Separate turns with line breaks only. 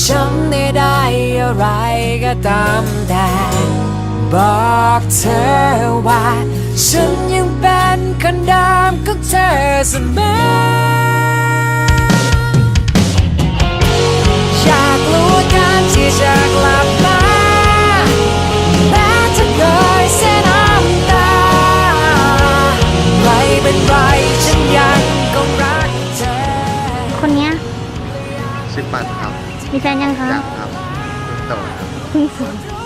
ช้ำในได้อะไรก็ตามแต่บอกเธอว่า ฉันยังเป็นคนเดิมของเธอเสมออยากรู้กันที่จะกลับมาแม้จะเคยเสียน้ำตาไม่เป็นไรฉันยังคงรักเธอ
คนเนี้ย
ชื่อปันครับ
มีแฟนยังคะ
จักครับโตครับ
เพิ่งสวย